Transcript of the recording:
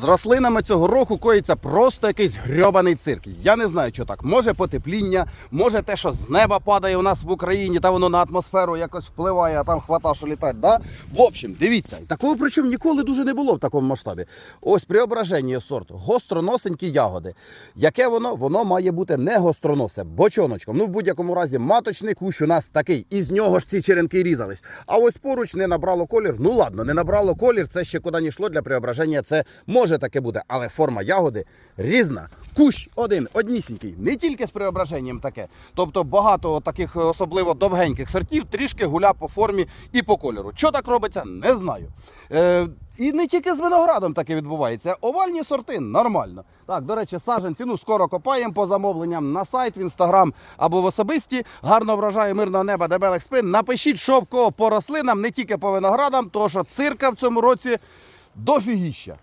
З рослинами цього року коїться просто якийсь грьобаний цирк. Я не знаю, що так. Може потепління, може те, що з неба падає у нас в Україні, та воно на атмосферу якось впливає, а там хвата, що літать. Да? В общем, дивіться, такого причому ніколи дуже не було в такому масштабі. Ось преображення сорт, гостроносенькі ягоди. Яке воно? Воно має бути не гостроносе, бочоночком. Ну, в будь-якому разі, маточний кущ у нас такий. І з нього ж ці черенки різались. А ось поруч не набрало колір. Ну ладно, не набрало колір, це ще куди не йшло для преображення. Це може таке буде, але форма ягоди різна. Кущ один, однісінький, не тільки з преображенням таке. Тобто багато таких особливо довгеньких сортів трішки гуля по формі і по кольору. Що так робиться, не знаю. Е, і не тільки з виноградом таке відбувається. Овальні сорти нормально. Так, до речі, саджанці ну скоро копаємо по замовленням на сайт, в інстаграм або в особисті. Гарно врожаю мирного неба, дебелих спин. Напишіть, що в кого по рослинам, не тільки по виноградам, тому що цирка в цьому році дофігіща.